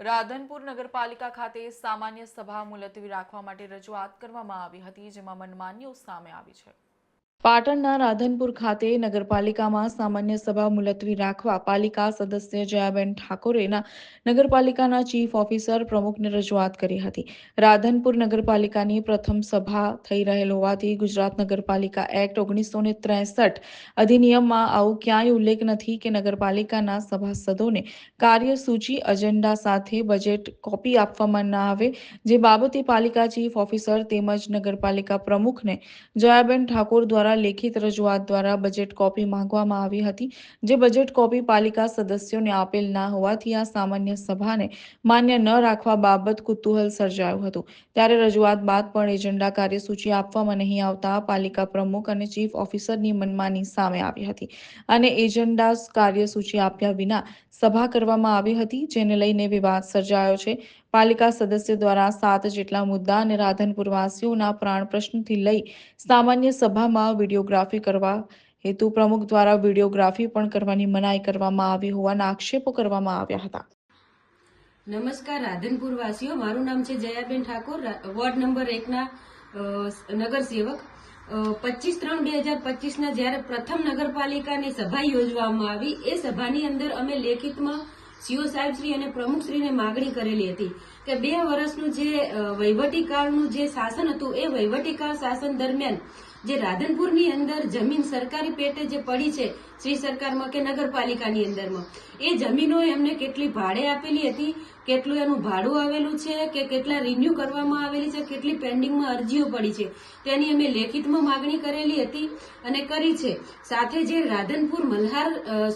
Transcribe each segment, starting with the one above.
રાધનપુર નગરપાલિકા ખાતે સામાન્ય સભા મુલતવી રાખવા માટે રજૂઆત કરવામાં આવી હતી, જેમાં મનમાન્યો સામે આવી છે. પાટણના રાધનપુર ખાતે નગરપાલિકામાં સામાન્ય સભા મુલતવી રાખવા પાલિકા સદસ્ય જયાબેન ઠાકોરેના નગરપાલિકાના ચીફ ઓફિસર પ્રમુખને રજૂઆત કરી હતી. રાધનપુર નગરપાલિકાની પ્રથમ સભા થઈ રહેલ હોવાથી ગુજરાત નગરપાલિકા એક્ટ ઓગણીસો ને ત્રેસઠ અધિનિયમમાં આવું ક્યાંય ઉલ્લેખ નથી કે નગરપાલિકાના સભાસદોને કાર્યસૂચિ એજન્ડા સાથે બજેટ કોપી આપવામાં ના આવે, જે બાબતે પાલિકા ચીફ ઓફિસર તેમજ નગરપાલિકા પ્રમુખને જયાબેન ઠાકોર દ્વારા લેખિત રજૂઆત દ્વારા બજેટ કોપી માંગવામાં આવી હતી, જે બજેટ કોપી પાલિકા સદસ્યોને આપેલ ના હોવાથી આ સામાન્ય સભાને માન્ય ન રાખવા બાબત કુતૂહલ સર્જાયું હતું. ત્યારે રજૂઆત બાદ પણ એજન્ડા કાર્યસૂચિ આપવામાં નહીં આવતા પાલિકા પ્રમુખ અને ચીફ ઓફિસરની મનમાની સામે આવી હતી અને એજન્ડા કાર્યસૂચિ આપ્યા વિના સભા કરવામાં આવી હતી, જેને લઈને વિવાદ સર્જાયો છે. પાલિકા સદસ્ય દ્વારા સાત જેટલા મુદ્દા અને રાધનપુરવાસીઓના પ્રાણ પ્રશ્નથી લઈ સામાન્ય સભામાં વિડીયોગ્રાફી કરવા હેતુ પ્રમુખ દ્વારા વિડીયોગ્રાફી પણ કરવાની મનાઈ કરવામાં આવી હોવાના આક્ષેપો કરવામાં આવ્યા હતા. નમસ્કાર રાધનપુરવાસીઓ, મારું નામ છે જયાબેન ઠાકોર વોર્ડ નંબર એકના નગરસેવક. પચીસ ત્રણ બે હજાર પચીસના જ્યારે પ્રથમ નગરપાલિકાની સભા યોજવામાં આવી, એ સભાની અંદર અમે લેખિતમાં સીઓ સાહેબશ્રી અને પ્રમુખશ્રીને માગણી કરેલી હતી. કે બે વર્ષનું જે વહીવટીકાળનું જે શાસન હતું, એ વહીવટીકાળ શાસન દરમિયાન જે રાધનપુરની અંદર જમીન સરકારી પેટે જે પડી છે, શ્રી સરકારમાં કે નગરપાલિકાની અંદરમાં, એ જમીનો એમને કેટલી ભાડે આપેલી હતી, કેટલું એનું ભાડું આવેલું છે, કે કેટલા રિન્યુ કરવામાં આવેલી છે, કેટલી પેન્ડિંગમાં અરજીઓ પડી છે, તેની અમે લેખિતમાં માગણી કરેલી હતી અને કરી છે. સાથે જે રાધનપુર મલ્હાર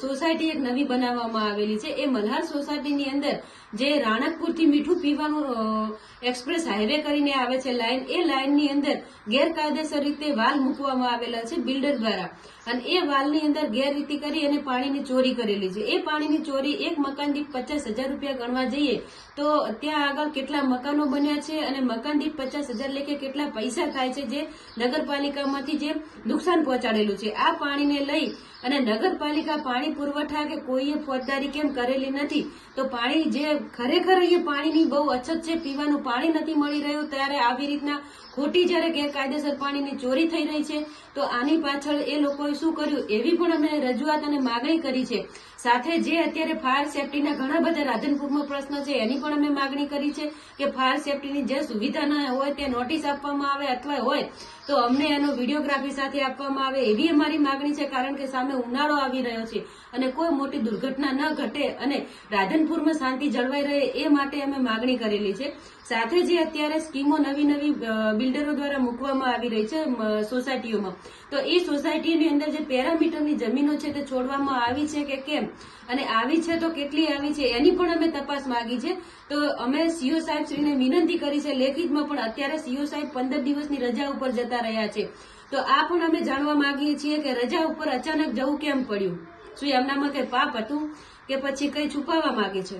સોસાયટી એક નવી બનાવવામાં આવેલી છે, એ મલ્હાર સોસાયટીની અંદર જે રાણકપુરથી મીઠું પીવાનું અ, એક્સપ્રેસ હાઈવે કરીને આવે છે લાઇન એ લાઇનની અંદર ગેરકાયદેસર રીતે વાલ મૂકવામાં આવેલા છે બિલ્ડર દ્વારા. અને એ વાલની અંદર ગેરરીતિ કરી અને પાણીની ચોરી કરેલી છે. એ પાણીની ચોરી એક મકાન દીઠ પચાસ હજાર રૂપિયા ગણવા જઈએ તો ત્યાં આગળ કેટલા મકાનો બન્યા છે અને મકાન દીઠ પચાસ હજાર લેખે કેટલા પૈસા થાય છે જે નગરપાલિકામાંથી જે નુકસાન પહોંચાડેલું છે. આ પાણીને લઈ અને નગરપાલિકા પાણી પુરવઠા કે કોઈએ ફોજદારી કેમ કરેલી નથી તો પાણી જે ખરેખર અહીંયા પાણીની બહુ અછત છે, પીવાનું પાણી નથી મળી રહ્યું. ત્યારે આવી રીતના ખોટી જ્યારે ગેરકાયદેસર પાણીની ચોરી થઈ રહી છે, તો આની પાછળ એ લોકોએ શું કર્યું? એવી પણ અમે રજૂઆત અને માગણી કરી છે. સાથે જે અત્યારે ફાયર સેફટીના ઘણા બધા રાધનપુરમાં પ્રશ્નો છે, એની પણ અમે માગણી કરી છે કે ફાયર સેફટીની જે સુવિધા ન હોય તે નોટિસ આપવામાં આવે અથવા હોય, તો અમને એનો વિડીયોગ્રાફી સાથે આપવામાં આવે એવી અમારી માગણી છે, કારણ કે સામે ઉનાળો આવી રહ્યો છે અને કોઈ મોટી દુર્ઘટના ન ઘટે અને રાધનપુરમાં શાંતિ જળવાઈ રહે એ માટે અમે માગણી કરેલી છે. સાથે જે અત્યારે સ્કીમો નવી નવી બિલ્ડરો દ્વારા મૂકવામાં આવી રહી છે સોસાયટીઓમાં. તો એ સોસાયટીની અંદર જે પેરામીટરની જમીનો છે તે છોડવામાં આવી છે કે કેમ? અને આવી છે તો કેટલી આવી છે એની પણ અમે તપાસ માંગી છે. તો અમે સીઓ સાહેબ શ્રીને વિનંતી કરી છે, લેખિતમાં પણ અત્યારે સીઓ સાહેબ પંદર દિવસની રજા ઉપર જતા રહ્યા છે. તો આ પણ અમે જાણવા માંગીએ છીએ કે રજા ઉપર અચાનક જવું કેમ પડ્યું? શું એમનામાં કઈ પાપ હતું? કે પછી કઈ છુપાવવા માંગે છે?